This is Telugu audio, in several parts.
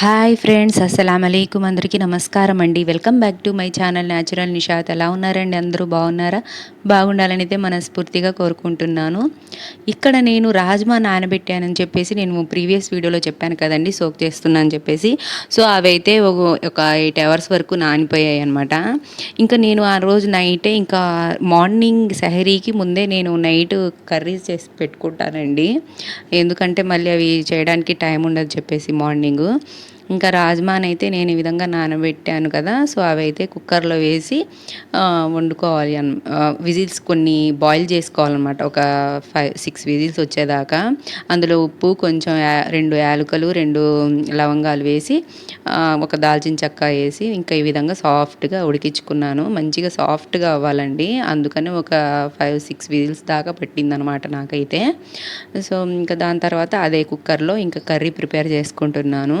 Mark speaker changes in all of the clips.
Speaker 1: హాయ్ ఫ్రెండ్స్ అస్సలం అలైకుమ్ అందరికీ నమస్కారం అండి. Welcome back to my channel natural Nishat ఎలా ఉన్నారండి? అందరూ బాగున్నారా? బాగుండాలని అయితే మనస్ఫూర్తిగా కోరుకుంటున్నాను. ఇక్కడ నేను రాజ్మా నానబెట్టానని చెప్పేసి నేను ప్రీవియస్ వీడియోలో చెప్పాను కదండి. సోక్ చేస్తున్నాను చెప్పేసి. సో అవైతే ఒక ఎయిట్ అవర్స్ వరకు నానిపోయాయి అనమాట ఇంకా నేను ఆ రోజు నైటే ఇంకా మార్నింగ్ సహరీకి ముందే నేను నైట్ కర్రీస్ చేసి పెట్టుకుంటానండి. ఎందుకంటే మళ్ళీ అవి చేయడానికి టైం ఉండదు చెప్పేసి మార్నింగ్ ఇంకా రాజ్మాని అయితే నేను ఈ విధంగా నానబెట్టాను కదా సో అవి అయితే కుక్కర్లో వేసి వండుకోవాలి అన్ విజిల్స్ కొన్ని బాయిల్ చేసుకోవాలన్నమాట. ఒక ఫైవ్ సిక్స్ విజిల్స్ వచ్చేదాకా. అందులో ఉప్పు కొంచెం రెండు యాలకులు రెండు లవంగాలు వేసి ఒక దాల్చిన చెక్క వేసి ఇంకా ఈ విధంగా సాఫ్ట్గా ఉడికించుకున్నాను. మంచిగా సాఫ్ట్గా అవ్వాలండి. అందుకని ఒక ఫైవ్ సిక్స్ విజిల్స్ దాకా పట్టిందనమాట నాకైతే. సో ఇంకా దాని తర్వాత అదే కుక్కర్లో ఇంకా కర్రీ ప్రిపేర్ చేసుకుంటున్నాను.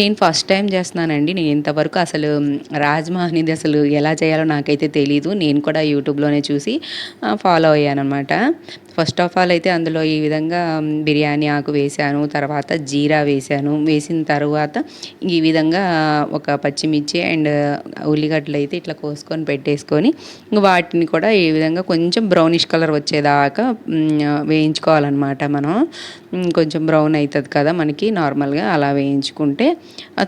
Speaker 1: నేను ఫస్ట్ టైం చేస్తున్నానండి. నేను ఇంతవరకు అసలు రాజ్మా అనేది అసలు ఎలా చేయాలో నాకైతే తెలీదు. నేను కూడా యూట్యూబ్లోనే చూసి ఫాలో అయ్యానమాట ఫస్ట్ ఆఫ్ ఆల్ అయితే అందులో ఈ విధంగా బిర్యానీ ఆకు వేసాను తర్వాత జీరా వేసాను వేసిన తర్వాత ఈ విధంగా ఒక పచ్చిమిర్చి అండ్ ఉల్లిగడ్డలు అయితే ఇట్లా కోసుకొని పెట్టేసుకొని వాటిని కూడా ఈ విధంగా కొంచెం బ్రౌనిష్ కలర్ వచ్చేదాకా వేయించుకోవాలన్నమాట మనం. కొంచెం బ్రౌన్ అవుతుంది కదా మనకి నార్మల్గా అలా వేయించుకుంటే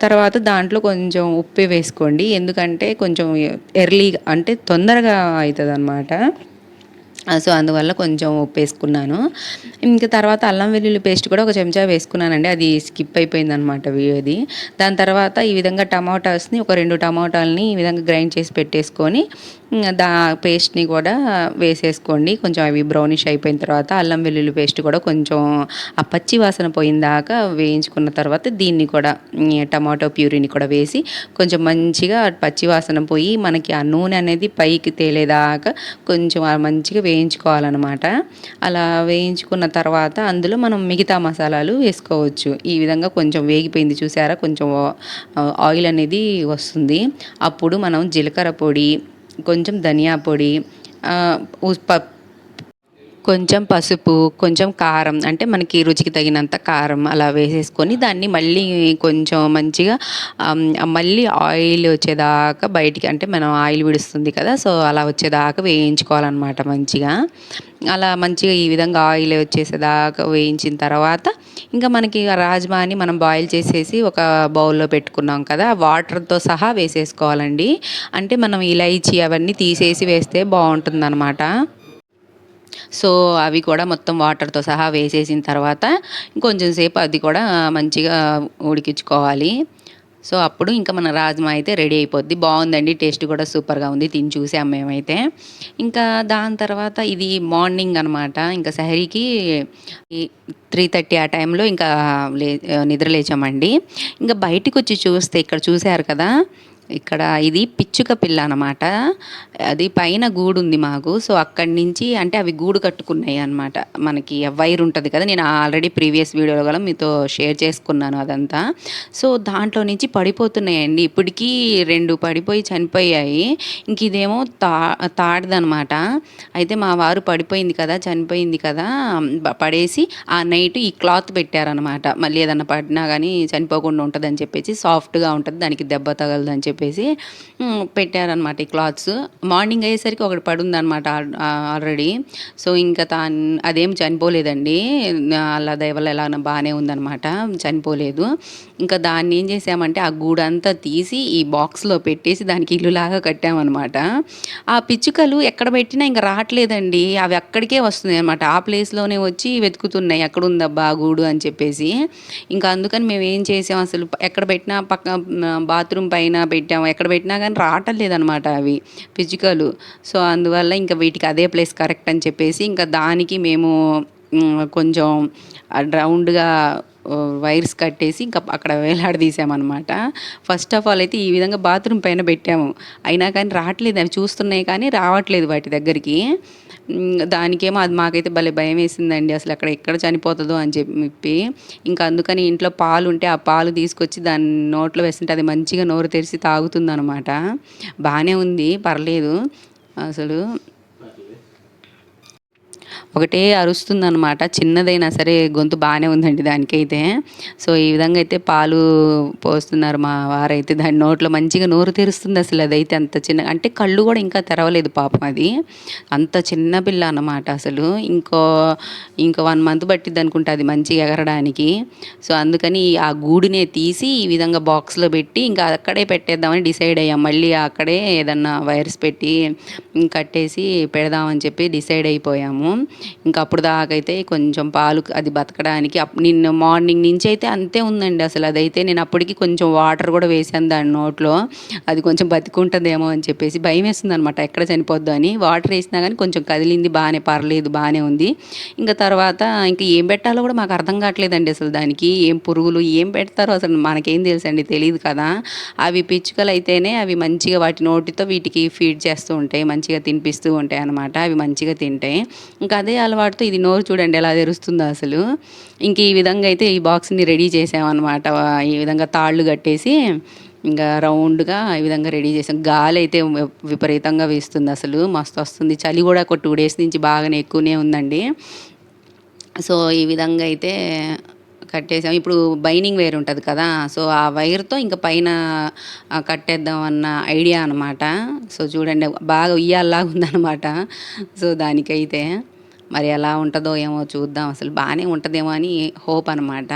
Speaker 1: తర్వాత దాంట్లో కొంచెం ఉప్పు వేసుకోండి. ఎందుకంటే కొంచెం ఎర్లీ అంటే తొందరగా అవుతుంది అనమాట సో అందువల్ల కొంచెం ఉప్పు వేసుకున్నాను ఇంకా తర్వాత అల్లం వెల్లుల్లి పేస్ట్ కూడా ఒక చెంచా వేసుకున్నానండి. అది స్కిప్ అయిపోయింది అనమాట అది. దాని తర్వాత ఈ విధంగా టమాటాస్ని ఒక రెండు టమాటాలని ఈ విధంగా గ్రైండ్ చేసి పెట్టేసుకొని దా పేస్ట్ని కూడా వేసేసుకోండి. కొంచెం అవి బ్రౌనిష్ అయిపోయిన తర్వాత అల్లం వెల్లుల్లి పేస్ట్ కూడా కొంచెం ఆ పచ్చి వాసన పోయిన దాకా వేయించుకున్న తర్వాత దీన్ని కూడా టమాటో ప్యూరీని కూడా వేసి కొంచెం మంచిగా పచ్చి వాసన పోయి మనకి ఆ నూనె అనేది పైకి తేలేదాకా కొంచెం మంచిగా వేయించుకోవాలన్నమాట. అలా వేయించుకున్న తర్వాత అందులో మనం మిగతా మసాలాలు వేసుకోవచ్చు. ఈ విధంగా కొంచెం వేగిపోయింది చూసారా? కొంచెం ఆయిల్ అనేది వస్తుంది. అప్పుడు మనం జీలకర్ర పొడి కొంచెం ధనియా పొడి కొంచెం పసుపు కొంచెం కారం అంటే మనకి రుచికి తగినంత కారం అలా వేసేసుకొని దాన్ని మళ్ళీ కొంచెం మంచిగా మళ్ళీ ఆయిల్ వచ్చేదాకా బయటికి అంటే మనం ఆయిల్ విడుస్తుంది కదా సో అలా వచ్చేదాకా వేయించుకోవాలన్నమాట మంచిగా. అలా మంచిగా ఈ విధంగా ఆయిల్ వచ్చేసేదాకా వేయించిన తర్వాత ఇంకా మనకి రాజ్మాని మనం బాయిల్ చేసేసి ఒక బౌల్లో పెట్టుకున్నాం కదా వాటర్తో సహా వేసేసుకోవాలండి. అంటే మనం ఇలైచి అవన్నీ తీసేసి వేస్తే బాగుంటుందన్నమాట. సో అవి కూడా మొత్తం వాటర్తో సహా వేసేసిన తర్వాత కొంచెం సేపు అది కూడా మంచిగా ఉడికించుకోవాలి. సో అప్పుడు ఇంకా మన రాజ్మా అయితే రెడీ అయిపోద్ది. బాగుందండి టేస్ట్ కూడా సూపర్గా ఉంది. తిని చూసాం మేమైతే. ఇంకా దాని తర్వాత ఇది మార్నింగ్ అనమాట ఇంకా సహరీకి త్రీ థర్టీ ఆ టైంలో ఇంకా లే నిద్ర లేచామండి. ఇంకా బయటికి వచ్చి చూస్తే ఇక్కడ చూశారు కదా ఇక్కడ ఇది పిచ్చుక పిల్ల అనమాట అది పైన గూడు ఉంది మాకు. సో అక్కడి నుంచి అంటే అవి గూడు కట్టుకున్నాయి అనమాట మనకి వైర్ ఉంటుంది కదా నేను ఆల్రెడీ ప్రీవియస్ వీడియోలో కూడా మీతో షేర్ చేసుకున్నాను అదంతా. సో దాంట్లో నుంచి పడిపోతున్నాయండి. ఇప్పటికీ రెండు పడిపోయి చనిపోయాయి. ఇంక ఇదేమో తా తాడదనమాట అయితే మా వారు పడిపోయింది కదా చనిపోయింది కదా పడేసి ఆ నైట్ ఈ క్లాత్ పెట్టారనమాట మళ్ళీ ఏదన్నా పడినా కానీ చనిపోకుండా ఉంటుందని చెప్పేసి సాఫ్ట్గా ఉంటుంది దానికి దెబ్బ తగలదని చెప్పి చెప్పేసి పెట్టారనమాట ఈ క్లాత్స్. మార్నింగ్ అయ్యేసరికి ఒకటి పడుందనమాట ఆల్రెడీ. సో ఇంకా తా అదేం చనిపోలేదండి. అలా దయవల్ల ఎలా బాగానే ఉందనమాట చనిపోలేదు. ఇంకా దాన్ని ఏం చేసామంటే ఆ గూడంతా తీసి ఈ బాక్స్లో పెట్టేసి దానికి ఇల్లులాగా కట్టామన్నమాట. ఆ పిచ్చుకలు ఎక్కడ పెట్టినా ఇంకా రావట్లేదండి. అవి అక్కడికే వస్తున్నాయి అనమాట ఆ ప్లేస్లోనే వచ్చి వెతుకుతున్నాయి. ఎక్కడ ఉందబ్బా గూడు? అని చెప్పేసి. ఇంకా అందుకని మేము ఏం చేసాం అసలు? ఎక్కడ పెట్టినా పక్క బాత్రూమ్ పైన పెట్టి పెట్టాము. ఎక్కడ పెట్టినా కానీ రావటం లేదనమాట అవి పిచ్చుకలు సో అందువల్ల ఇంకా వీటికి అదే ప్లేస్ కరెక్ట్ అని చెప్పేసి ఇంకా దానికి మేము కొంచెం రౌండ్గా వైర్స్ కట్టేసి ఇంకా అక్కడ వేలాడదీసామన్నమాట ఫస్ట్ ఆఫ్ ఆల్ అయితే ఈ విధంగా బాత్రూమ్ పైన పెట్టాము. అయినా కానీ రావట్లేదు అవి చూస్తున్నాయి కానీ రావట్లేదు వాటి దగ్గరికి. దానికేమో అది మాకైతే భలే భయం వేసిందండి. అసలు అక్కడ ఎక్కడ చనిపోతుందో అని చెప్పి. ఇంకా అందుకని ఇంట్లో పాలు ఉంటే ఆ పాలు తీసుకొచ్చి దాన్ని నోట్లో వేస్తుంటే అది మంచిగా నోరు తెరిచి తాగుతుందనమాట బాగానే ఉంది పర్లేదు. అసలు ఒకటే అరుస్తుందనమాట చిన్నదైనా సరే గొంతు బాగానే ఉందండి దానికైతే. సో ఈ విధంగా అయితే పాలు పోస్తున్నారు మా వారైతే. దాని నోట్లో మంచిగా నోరు తెరుస్తుంది అసలు అదైతే అంత చిన్న అంటే కళ్ళు కూడా ఇంకా తెరవలేదు పాపం అది. అంత చిన్న పిల్ల అనమాట అసలు. ఇంకో ఇంకో వన్ మంత్ పట్టిద్ది అనుకుంటా అది మంచిగా ఎగరడానికి. సో అందుకని ఆ గూడునే తీసి ఈ విధంగా బాక్స్లో పెట్టి ఇంకా అక్కడే పెట్టేద్దామని డిసైడ్ అయ్యాం. మళ్ళీ అక్కడే ఏదన్నా వైర్స్ పెట్టి కట్టేసి పెడదామని చెప్పి డిసైడ్ అయిపోయాము. ఇంకా అప్పుడు దాకైతే కొంచెం పాలు అది బతకడానికి అప్ నిన్న మార్నింగ్ నుంచి అయితే అంతే ఉందండి అసలు. అదైతే నేను అప్పటికి కొంచెం వాటర్ కూడా వేసాను దాని నోట్లో. అది కొంచెం బతికుంటుందేమో అని చెప్పేసి భయం వేస్తుంది అనమాట ఎక్కడ చనిపోద్దు అని. వాటర్ వేసినా కానీ కొంచెం కదిలింది బాగానే పర్లేదు బాగానే ఉంది. ఇంకా తర్వాత ఇంకా ఏం పెట్టాలో కూడా మాకు అర్థం కావట్లేదండి అసలు దానికి. ఏం పురుగులు ఏం పెడతారో అసలు మనకేం తెలుసండి తెలియదు కదా. అవి పిచ్చుకలు అయితేనే అవి మంచిగా వాటి నోటితో వీటికి ఫీడ్ చేస్తూ ఉంటాయి మంచిగా తినిపిస్తూ ఉంటాయి అనమాట అవి మంచిగా తింటాయి ఇంకా అదే అలవాటుతో ఇది నోరు చూడండి ఎలా తెరుస్తుందో అసలు. ఇంక ఈ విధంగా అయితే ఈ బాక్స్ని రెడీ చేసామన్నమాట. ఈ విధంగా తాళ్ళు కట్టేసి ఇంకా రౌండ్గా ఈ విధంగా రెడీ చేసాం. గాలి అయితే విపరీతంగా వేస్తుంది అసలు. మస్తు వస్తుంది. చలి కూడా ఒక టూ డేస్ నుంచి బాగానే ఎక్కువనే ఉందండి. సో ఈ విధంగా అయితే కట్టేసాం. ఇప్పుడు బైనింగ్ వైర్ ఉంటుంది కదా సో ఆ వైర్తో ఇంకా పైన కట్టేద్దాం అన్న ఐడియా అనమాట సో చూడండి బాగా ఉయ్యాల్లాగా ఉందన్నమాట. సో దానికైతే మరి ఎలా ఉంటుందో ఏమో చూద్దాం. అసలు బాగానే ఉంటుందేమో అని హోప్ అనమాట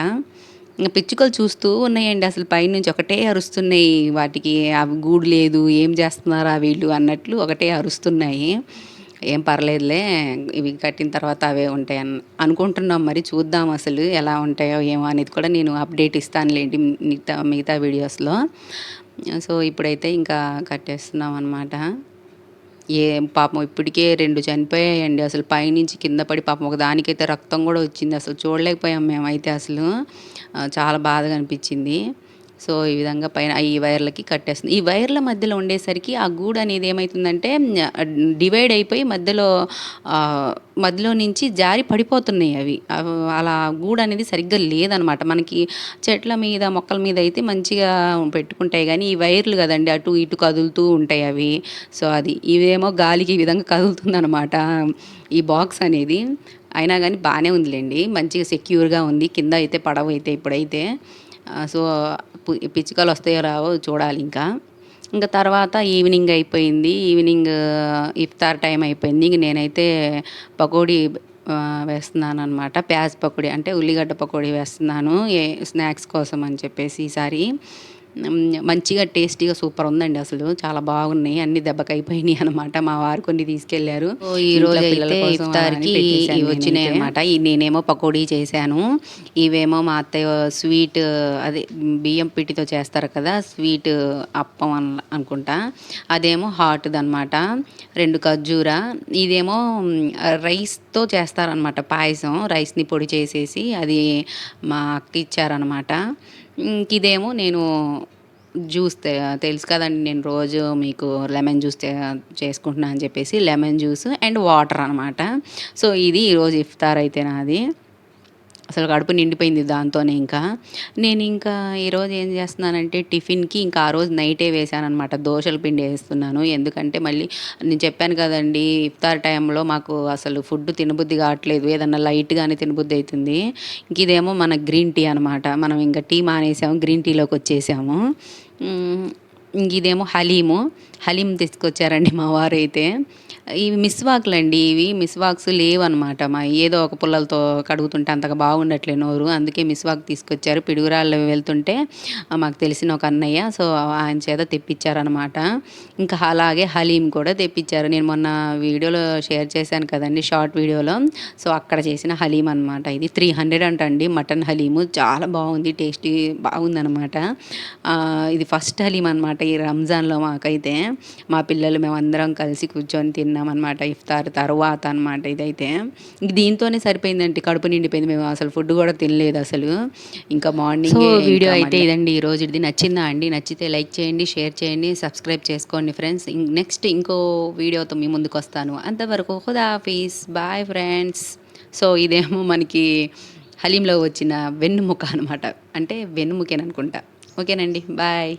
Speaker 1: ఇంకా పిచ్చుకలు చూస్తూ ఉన్నాయండి. అసలు పైనుంచి ఒకటే అరుస్తున్నాయి. వాటికి అవి గూడు లేదు. ఏం చేస్తున్నారా వీళ్ళు అన్నట్లు ఒకటే అరుస్తున్నాయి. ఏం పర్లేదులే. ఇవి కట్టిన తర్వాత అవే ఉంటాయి అన్ అనుకుంటున్నాం. మరి చూద్దాం అసలు ఎలా ఉంటాయో ఏమో అనేది కూడా నేను అప్డేట్ ఇస్తానులేండి మిగతా మిగతా వీడియోస్లో. సో ఇప్పుడైతే ఇంకా కట్టేస్తున్నాం అనమాట ఏ పాపం ఇప్పటికే రెండు చనిపోయాయండి. అసలు పైనుంచి కింద పడి పాపం ఒక దానికైతే రక్తం కూడా వచ్చింది. అసలు చూడలేకపోయాం మేమైతే అసలు. చాలా బాధగా అనిపించింది. సో ఈ విధంగా పైన ఈ వైర్లకి కట్టేస్తుంది. ఈ వైర్ల మధ్యలో ఉండేసరికి ఆ గూడు అనేది ఏమవుతుందంటే డివైడ్ అయిపోయి మధ్యలో మధ్యలో నుంచి జారి పడిపోతున్నాయి అవి. అలా గూడు అనేది సరిగ్గా లేదనమాట. మనకి చెట్ల మీద మొక్కల మీద అయితే మంచిగా పెట్టుకుంటాయి. కానీ ఈ వైర్లు కదండి అటు ఇటు కదులుతూ ఉంటాయి అవి. సో అది ఇవేమో గాలికి ఈ విధంగా కదులుతుందనమాట. ఈ బాక్స్ అనేది అయినా కానీ బాగానే ఉందిలేండి. మంచిగా సెక్యూర్గా ఉంది. కింద అయితే పడవ అయితే ఇప్పుడైతే. సో పిచ్చుకలు వస్తాయో రావో చూడాలి ఇంకా. ఇంకా తర్వాత ఈవినింగ్ అయిపోయింది. ఈవినింగ్ ఇఫ్తార్ టైం అయిపోయింది. ఇంక నేనైతే పకోడీ వేస్తున్నాను అనమాట ప్యాజ్ పకోడీ అంటే ఉల్లిగడ్డ పకోడీ వేస్తున్నాను. ఏ స్నాక్స్ కోసం అని చెప్పేసి ఈసారి. మంచిగా టేస్టీగా సూపర్ ఉందండి అసలు. చాలా బాగున్నాయి. అన్ని దెబ్బకైపోయినాయి అనమాట మా వారు కొన్ని తీసుకెళ్ళారు. ఈ రోజు ఇఫ్తార్కి ఇవి వచ్చినాయి అనమాట నేనేమో పకోడీ చేశాను. ఇవేమో మా అత్తయ్య స్వీట్ అదే బియ్యం పిట్టితో చేస్తారు కదా స్వీట్ అప్పం అనుకుంటా. అదేమో హాట్ది అనమాట రెండు ఖర్జూర. ఇదేమో రైస్తో చేస్తారనమాట పాయసం. రైస్ని పొడి చేసేసి అది మా అక్క ఇచ్చారనమాట ఇదేమో నేను జ్యూస్ తెలుసు కదండి నేను రోజు మీకు లెమన్ జ్యూస్ చేసుకుంటున్నాను అని చెప్పేసి లెమన్ జ్యూస్ అండ్ వాటర్ అనమాట సో ఇది ఈరోజు ఇఫ్తార్ అయితే నాది. అసలు కడుపు నిండిపోయింది దాంతోనే ఇంకా. నేను ఇంకా ఈరోజు ఏం చేస్తున్నానంటే టిఫిన్కి ఇంకా ఆ రోజు నైటే వేసాననమాట దోశల పిండి వేస్తున్నాను. ఎందుకంటే మళ్ళీ నేను చెప్పాను కదండి ఇఫ్తార్ టైంలో మాకు అసలు ఫుడ్ తినబుద్ధి కావట్లేదు. ఏదన్నా లైట్గానే తినబుద్ధి అవుతుంది. ఇంక ఇదేమో మన గ్రీన్ టీ అనమాట మనం ఇంకా టీ మానేసాము గ్రీన్ టీలోకి వచ్చేసాము. ఇంక ఇదేమో హలీము. హలీం తీసుకొచ్చారండి మా వారు అయితే ఇవి మిస్వాక్లు అండి ఇవి. మిస్వాక్స్ లేవన్నమాట. మా ఏదో ఒక పుల్లలతో కడుగుతుంటే అంతగా బాగుండట్లే నోరు. అందుకే మిస్వాక్ తీసుకొచ్చారు. పిడుగురాళ్ళు వెళ్తుంటే మాకు తెలిసిన ఒక అన్నయ్య. సో ఆయన చేత తెప్పించారనమాట ఇంకా అలాగే హలీం కూడా తెప్పించారు. నేను మొన్న వీడియోలో షేర్ చేశాను కదండి షార్ట్ వీడియోలో. సో అక్కడ చేసిన హలీం అనమాట ఇది త్రీ హండ్రెడ్ అంటండి. మటన్ హలీము. చాలా బాగుంది. టేస్టీ బాగుందనమాట ఇది ఫస్ట్ హలీం అనమాట ఈ రంజాన్లో మాకైతే. మా పిల్లలు మేమందరం కలిసి కూర్చొని తిన్నాం అనమాట ఇఫ్తార్ తర్వాత అనమాట ఇదైతే. ఇంక దీంతోనే సరిపోయిందండి కడుపు నిండిపోయింది. మేము అసలు ఫుడ్ కూడా తినలేదు అసలు. ఇంకా మార్నింగ్ వీడియో అయితే ఇదండి ఈ రోజు ఇది నచ్చిందా అండి? నచ్చితే లైక్ చేయండి షేర్ చేయండి సబ్స్క్రైబ్ చేసుకోండి ఫ్రెండ్స్. నెక్స్ట్ ఇంకో వీడియోతో మీ ముందుకు వస్తాను. అంతవరకు హుదాఫీస్ బాయ్ ఫ్రెండ్స్. సో ఇదేమో మనకి హలీంలో వచ్చిన వెన్నుముక అనమాట అంటే వెన్నుముకేననుకుంటా. ఓకేనండి బాయ్.